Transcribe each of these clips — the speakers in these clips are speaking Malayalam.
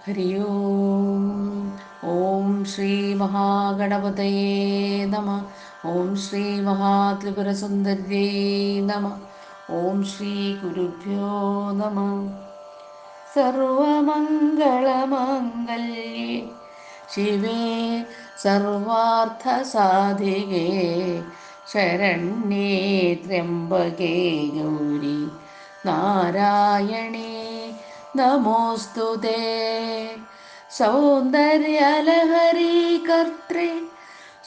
ഹരി ഓം ഓം ശ്രീ മഹാഗണപതയേ നമ ഓം ശ്രീ മഹാത്രിപുരസുന്ദര്യേ നമ ഓം ശ്രീ ഗുരുഭ്യോ നമ സർവമംഗളമംഗല്യേ ശിവേ സർവാർത്ഥസാധികേ ശരണ്യേ ത്രയംബകേ ഗൗരി നാരായണേ നമോസ്തു സൗന്ദര്യലഹരി കർത്തേ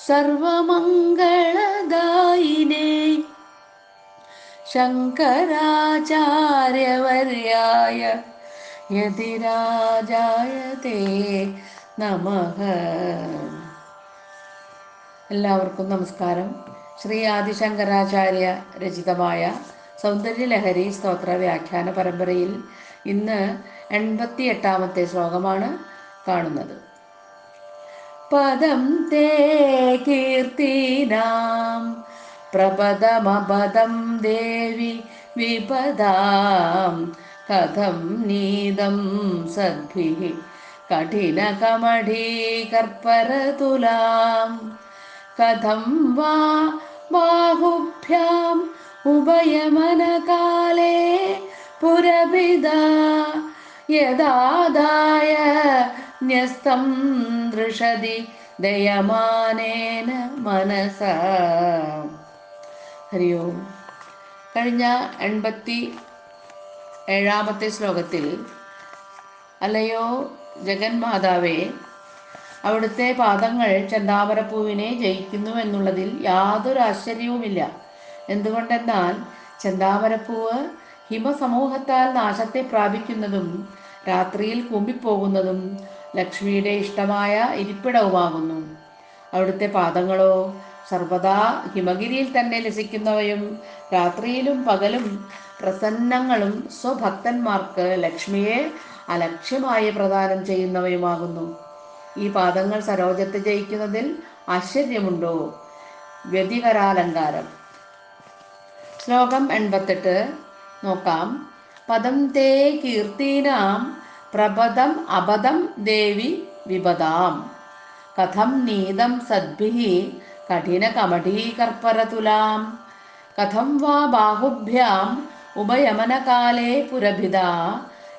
സർവമംഗളദായിനേ. ശങ്കരാചാര്യവർയായ യതിരാജായ തേ നമഃ. എല്ലാവർക്കും നമസ്കാരം. ശ്രീ ആദിശങ്കരാചാര്യ രചിതമായ സൗന്ദര്യലഹരി സ്തോത്ര വ്യാഖ്യാന പരമ്പരയിൽ ഇന്ന് എൺപത്തി എട്ടാമത്തെ ശ്ലോകമാണ് കാണുന്നത്. പദം തേ കീർത്തിനാം പ്രപദമപദം ദേവി വിപദാം കഥം നീതം സദ്ഭിः കഠിനകമഠീകർപ്പരതുലാം കഥം വാ ബാഹുഭ്യാം ഉഭയമനകാലേ പുരഭിദാ യദാദായ ന്യസ്തം ദൃഷതി ദയമാനേന മനസ. ഹരി ഓം. കഴിഞ്ഞ എൺപത്തി ഏഴാമത്തെ ശ്ലോകത്തിൽ അല്ലയോ ജഗന്മാതാവേ അവിടുത്തെ പാദങ്ങൾ ചെന്താമരപ്പൂവിനെ ജയിക്കുന്നു എന്നുള്ളതിൽ യാതൊരു ആശ്ചര്യവുമില്ല. എന്തുകൊണ്ടെന്നാൽ ചെന്താമരപ്പൂവ് ഹിമസമൂഹത്താൽ നാശത്തെ പ്രാപിക്കുന്നതും രാത്രിയിൽ കുമ്പിപ്പോകുന്നതും ലക്ഷ്മിയുടെ ഇഷ്ടമായ ഇരിപ്പിടവുമാകുന്നു. അവിടുത്തെ പാദങ്ങളോ സർവദാ ഹിമഗിരിയിൽ തന്നെ ലസിക്കുന്നവയും രാത്രിയിലും പകലും പ്രസന്നങ്ങളും സ്വഭക്തന്മാർക്ക് ലക്ഷ്മിയെ അലക്ഷ്യമായി പ്രദാനം ചെയ്യുന്നവയുമാകുന്നു. ഈ പാദങ്ങൾ സരോജത്ത് ജയിക്കുന്നതിൽ ആശ്ചര്യമുണ്ടോ? വ്യതികരാലങ്കാരം. ശ്ലോകം എൺപത്തെട്ട്. നോക്കാം. പദം തേ കീർത്തിനാം പ്രപദം അപദം ദേവി വിപദാം. കഥം നീതം സദ്ഭിഹി കഠിന കമടീകർപ്പരതുലാം കഥം വാ ബാഹുഭ്യാം ഉപയമനകാലേ പുരഭിത.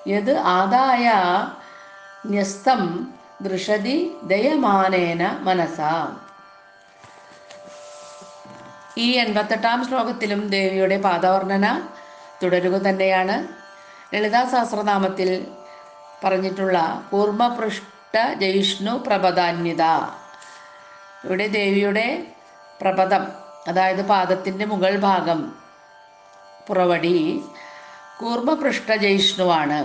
യത് ആദായ ന്യസ്തം ദൃഷതി ദയമാനേന മനസ. ഈ എൺപത്തെട്ടാം ശ്ലോകത്തിലും ദേവിയുടെ പാദവർണന തുടരുക തന്നെയാണ് ലളിതാ സഹസ്രനാമത്തിൽ പറഞ്ഞിട്ടുള്ള കൂർമ്മപൃഷ്ട ജൈഷ്ണു പ്രപദാന്യത ഇവിടെ ദേവിയുടെ പ്രപദം അതായത് പാദത്തിന്റെ മുകൾ ഭാഗം പുറവടി കൂർമ്മപൃഷ്ഠ ജയിഷ്ണുവാണ്.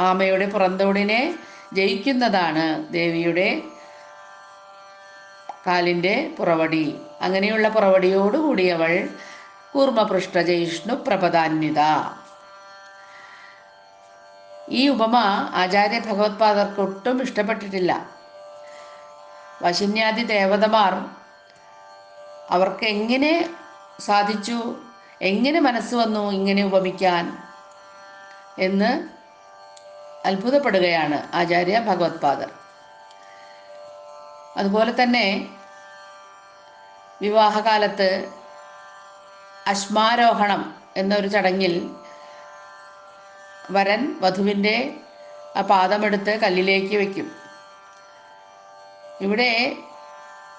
ആമയുടെ പുറന്തോടിനെ ജയിക്കുന്നതാണ് ദേവിയുടെ കാലിന്റെ പുറവടി. അങ്ങനെയുള്ള പുറവടിയോടുകൂടിയവൾ കൂർമ്മപൃഷ്ട ജയിഷ്ണു പ്രപദാന്വിത. ഈ ഉപമ ആചാര്യ ഭഗവത്പാദർക്ക് ഒട്ടും ഇഷ്ടപ്പെട്ടിട്ടില്ല. വശിന്യാദി ദേവതമാർ അവർക്ക് എങ്ങനെ സാധിച്ചു? എങ്ങനെ മനസ്സ് വന്നു ഇങ്ങനെ ഉപമിക്കാൻ? എന്ന് അത്ഭുതപ്പെടുകയാണ് ആചാര്യ ഭഗവത്പാദർ. അതുപോലെ തന്നെ വിവാഹകാലത്ത് അശ്മാരോഹണം എന്നൊരു ചടങ്ങിൽ വരൻ വധുവിന്റെ പാദമെടുത്ത് കല്ലിലേക്ക് വയ്ക്കും ഇവിടെ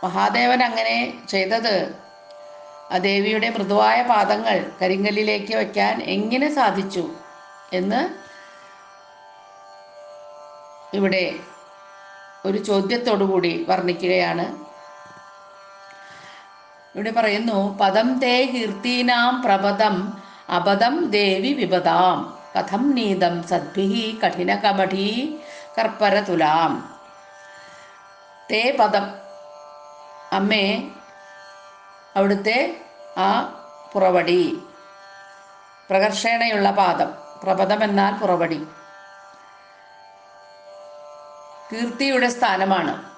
മഹാദേവൻ അങ്ങനെ ചെയ്തത്. ആ ദേവിയുടെ മൃദുവായ പാദങ്ങൾ കരിങ്കല്ലിലേക്ക് വയ്ക്കാൻ എങ്ങനെ സാധിച്ചു എന്ന് ഇവിടെ ഒരു ചോദ്യത്തോടുകൂടി വർണിക്കുകയാണ്. ഇവിടെ പറയുന്നു പദം തേ കീർത്തീനാം പ്രപദം അപദം ദേവി വിപദാം കഥം നീതം സദ്ഭിഹി കഠിനകമഠീ കർപ്പരതുലാം. തേ പദം. അമ്മേ അവിടുത്തെ ആ പുറവടി പ്രകർഷേണയുള്ള പാദം പ്രപദം എന്നാൽ പുറവടി കീർത്തിയുടെ സ്ഥാനമാണ്.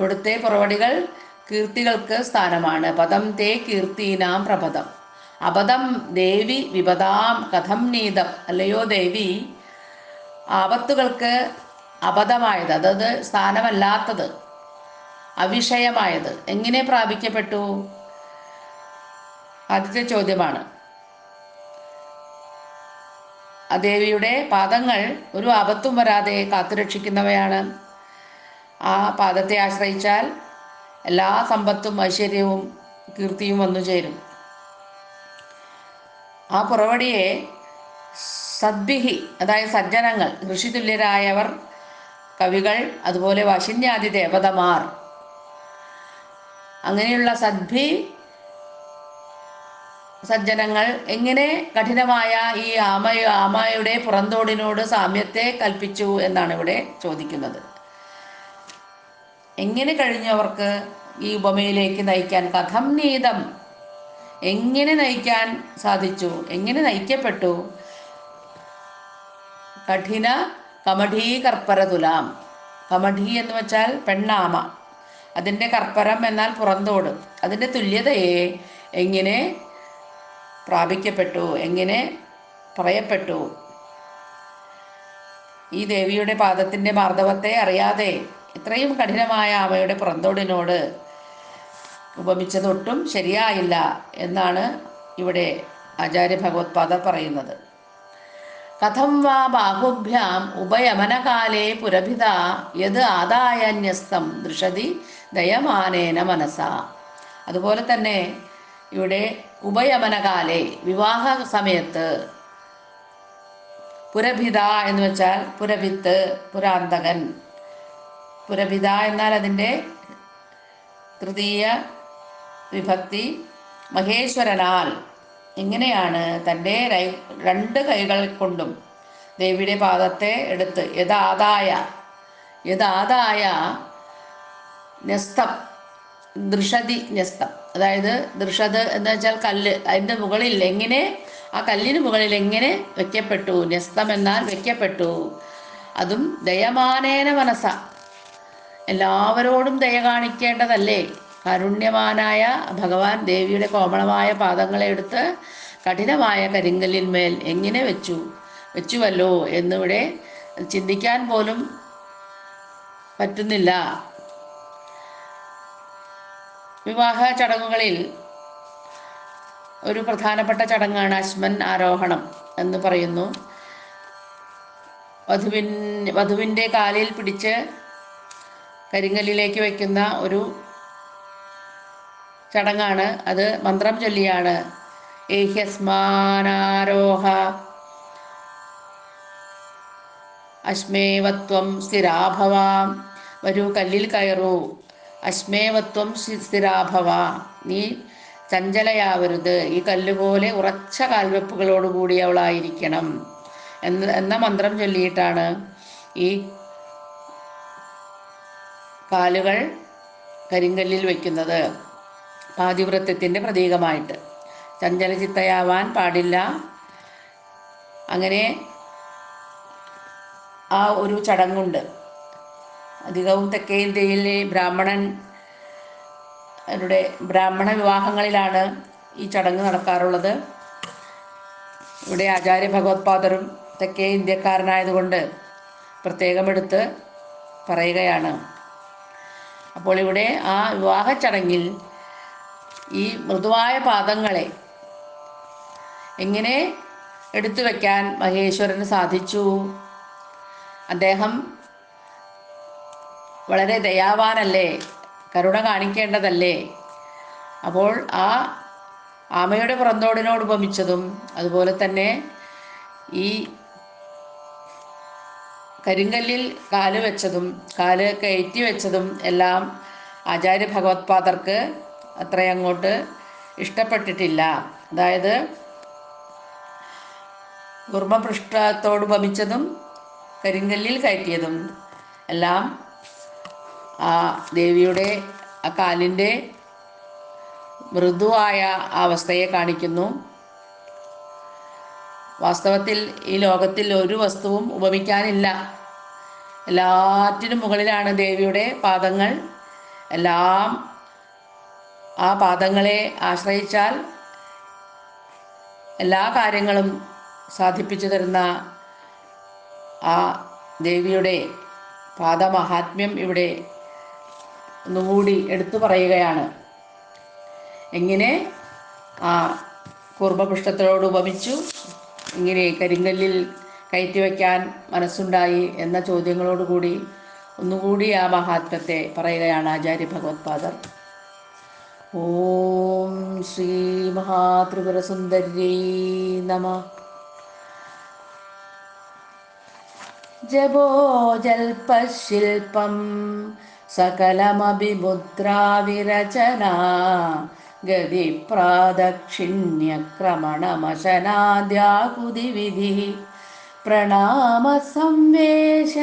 അവിടുത്തെ പുറവടികൾ കീർത്തികൾക്ക് സ്ഥാനമാണ്. പദം തേ കീർത്തീനാം പ്രപദം. അപദം ദേവി വിപദാം കഥം നീതം. അല്ലയോ ദേവി? ആപത്തുകൾക്ക് അപദമായത് അതായത് സ്ഥാനമല്ലാത്തത് അവിഷയമായത് എങ്ങനെ പ്രാപിക്കപ്പെട്ടു? ആദ്യത്തെ ചോദ്യമാണ്. ദേവിയുടെ പാദങ്ങൾ ഒരു ആപത്തും വരാതെ കാത്തുരക്ഷിക്കുന്നവയാണ്. ആ പാദത്തെ ആശ്രയിച്ചാൽ എല്ലാ സമ്പത്തും ഐശ്വര്യവും കീർത്തിയും വന്നു ചേരും. ആ പുറവടിയെ സദ്ഭിഹി അതായത് സജ്ജനങ്ങൾ ഋഷിതുല്യരായവർ കവികൾ അതുപോലെ വശിന്യാദി ദേവതമാർ അങ്ങനെയുള്ള സദ്ഭി സജ്ജനങ്ങൾ എങ്ങനെ കഠിനമായ ഈ ആമ ആമയുടെ പുറന്തോടിനോട് സാമ്യത്തെ കൽപ്പിച്ചു എന്നാണ് ഇവിടെ ചോദിക്കുന്നത്. എങ്ങനെ കഴിഞ്ഞവർക്ക് ഈ ഉപമയിലേക്ക് നയിക്കാൻ കഥം നീതം? എങ്ങനെ നയിക്കാൻ സാധിച്ചു? എങ്ങനെ നയിക്കപ്പെട്ടു? കഠിന കമഠീ കർപ്പരതുലാം കമഠി എന്ന് വെച്ചാൽ പെണ്ണാമ. അതിന്റെ കർപ്പരം എന്നാൽ പുറന്തോട്. അതിന്റെ തുല്യതയെ എങ്ങനെ പ്രാപിക്കപ്പെട്ടു? എങ്ങനെ പറയപ്പെട്ടു? ഈ ദേവിയുടെ പാദത്തിന്റെ മാർദ്ദവത്തെ അറിയാതെ ഇത്രയും കഠിനമായ അവയുടെ പുറന്തോടിനോട് ഉപമിച്ചതൊട്ടും ശരിയായില്ല എന്നാണ് ഇവിടെ ആചാര്യ ഭഗവത്പാദർ പറയുന്നത്. കഥം വാ ബാഹുഭ്യാം ഉഭയമനകാലേ പുരഭിത യത് ആദായന്യസ്തം ദൃഷതി ദയമാനേന മനസ. അതുപോലെ തന്നെ ഇവിടെ ഉഭയമനകാലേ വിവാഹ സമയത്ത് പുരഭിത എന്ന് വെച്ചാൽ പുരഭിത്ത് പുരാന്തകൻ പുരഭിത എന്നാൽ അതിന്റെ തൃതീയ വിഭക്തി മഹേശ്വരനാൽ. ഇങ്ങനെയാണ് തന്റെ രണ്ട് കൈകൾ കൊണ്ടും ദേവിയുടെ പാദത്തെ എടുത്ത് യഥാതായ യഥാതായ ന്യസ്തം ദൃഷതി ന്യസ്തം. അതായത് ദൃഷത് എന്ന് വെച്ചാൽ കല്ല്. അതിന്റെ മുകളിൽ എങ്ങനെ ആ കല്ലിന് മുകളിൽ എങ്ങനെ വെക്കപ്പെട്ടു? ന്യസ്തം എന്നാൽ വെക്കപ്പെട്ടു. അതും ദയമാനേന മനസ്സ. എല്ലാവരോടും ദയ കാണിക്കേണ്ടതല്ലേ? കാരുണ്യവാനായ ഭഗവാൻ ദേവിയുടെ കോമളമായ പാദങ്ങളെ എടുത്ത് കഠിനമായ കരിങ്കല്ലിന്മേൽ എങ്ങനെ വെച്ചു? വെച്ചുവല്ലോ എന്നിവിടെ ചിന്തിക്കാൻ പോലും പറ്റുന്നില്ല. വിവാഹ ചടങ്ങുകളിൽ ഒരു പ്രധാനപ്പെട്ട ചടങ്ങാണ് അശ്മൻ ആരോഹണം എന്ന് പറയുന്നു. വധുവിൻ വധുവിന്റെ കാലിൽ പിടിച്ച് കരിങ്കല്ലിലേക്ക് വയ്ക്കുന്ന ഒരു ചടങ്ങാണ്. അത് മന്ത്രം ചൊല്ലിയാണ്. ഏഹ്യസ്മാനാരോഹ അശ്മേവത്വം സ്ഥിരാഭവാം. വരൂ കല്ലിൽ കയറൂ. അശ്മേവത്വം സ്ഥി- സ്ഥിരാഭവ. നീ ചഞ്ചലയാവരുത്. ഈ കല്ലുപോലെ ഉറച്ച കാൽവെപ്പുകളോടുകൂടിയവളായിരിക്കണം എന്ന് എന്ന മന്ത്രം ചൊല്ലിയിട്ടാണ് ഈ കാലുകൾ കരിങ്കല്ലിൽ വയ്ക്കുന്നത് പാതിവൃത്യത്തിന്റെ പ്രതീകമായിട്ട്. ചഞ്ചലചിത്തയാവാൻ പാടില്ല. അങ്ങനെ ആ ഒരു ചടങ്ങുണ്ട്. അധികവും തെക്കേ ഇന്ത്യയിലെ ബ്രാഹ്മണൻ ബ്രാഹ്മണ വിവാഹങ്ങളിലാണ് ഈ ചടങ്ങ് നടക്കാറുള്ളത്. ഇവിടെ ആചാര്യ ഭഗവത്പാദരും തെക്കേ ഇന്ത്യക്കാരനായതുകൊണ്ട് പ്രത്യേകമെടുത്ത് പറയുകയാണ്. അപ്പോൾ ഇവിടെ ആ വിവാഹ ചടങ്ങിൽ ഈ മൃദുവായ പാദങ്ങളെ എങ്ങനെ എടുത്തു വയ്ക്കാൻ മഹേശ്വരന് സാധിച്ചു? അദ്ദേഹം വളരെ ദയാവാനല്ലേ? കരുണ കാണിക്കേണ്ടതല്ലേ? അപ്പോൾ ആ ആമയുടെ പുറന്തോടിനോട് ഉപമിച്ചതും അതുപോലെ തന്നെ ഈ കരിങ്കല്ലിൽ കാൽ വെച്ചതും കാൽ കയറ്റി വെച്ചതും എല്ലാം ആചാര്യ ഭഗവത്പാദർക്ക് അത്രയങ്ങോട്ട് ഇഷ്ടപ്പെട്ടിട്ടില്ല. അതായത് കുർമ്മപൃഷ്ഠത്തോട് ഉപമിച്ചതും കരിങ്കല്ലിൽ കയറ്റിയതും എല്ലാം ആ ദേവിയുടെ ആ കാലിന്റെ മൃദുവായ അവസ്ഥയെ കാണിക്കുന്നു. വാസ്തവത്തിൽ ഈ ലോകത്തിൽ ഒരു വസ്തുവും ഉപമിക്കാനില്ല. എല്ലാറ്റിനും മുകളിലാണ് ദേവിയുടെ പാദങ്ങൾ. എല്ലാം ആ പാദങ്ങളെ ആശ്രയിച്ചാൽ എല്ലാ കാര്യങ്ങളും സാധിപ്പിച്ചു തരുന്ന ആ ദേവിയുടെ പാദമഹാത്മ്യം ഇവിടെ ഒന്നുകൂടി എടുത്തു പറയുകയാണ്. എങ്ങനെ ആ കൂർമ്മപുഷ്ടത്തോട് ഉപമിച്ചു ഇങ്ങനെ കരിങ്കല്ലിൽ കയറ്റി വയ്ക്കാൻ മനസ്സുണ്ടായി എന്ന ചോദ്യങ്ങളോടുകൂടി ഒന്നുകൂടി ആ മഹാത്മ്യത്തെ പറയുകയാണ് ആചാര്യ ഭഗവത്പാദർ ഓം ശ്രീ മഹാത്രിപുരസുന്ദര്യൈ നമ. ജപോ സകലമഭിമുദ്രാവിരചന. ഗതിപ്രാദക്ഷിണ്യക്രമണമശനാദ്യാകുതിവിധി പ്രണാമസംവേശ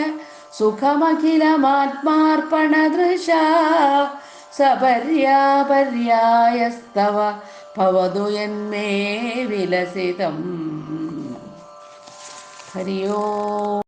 സുഖമഖിലമാത്മാർപ്പണദൃശ. സപര്യാപര്യായസ്തവ ഭവതു യന്മേ വിലസിതം. ഹരിയോ.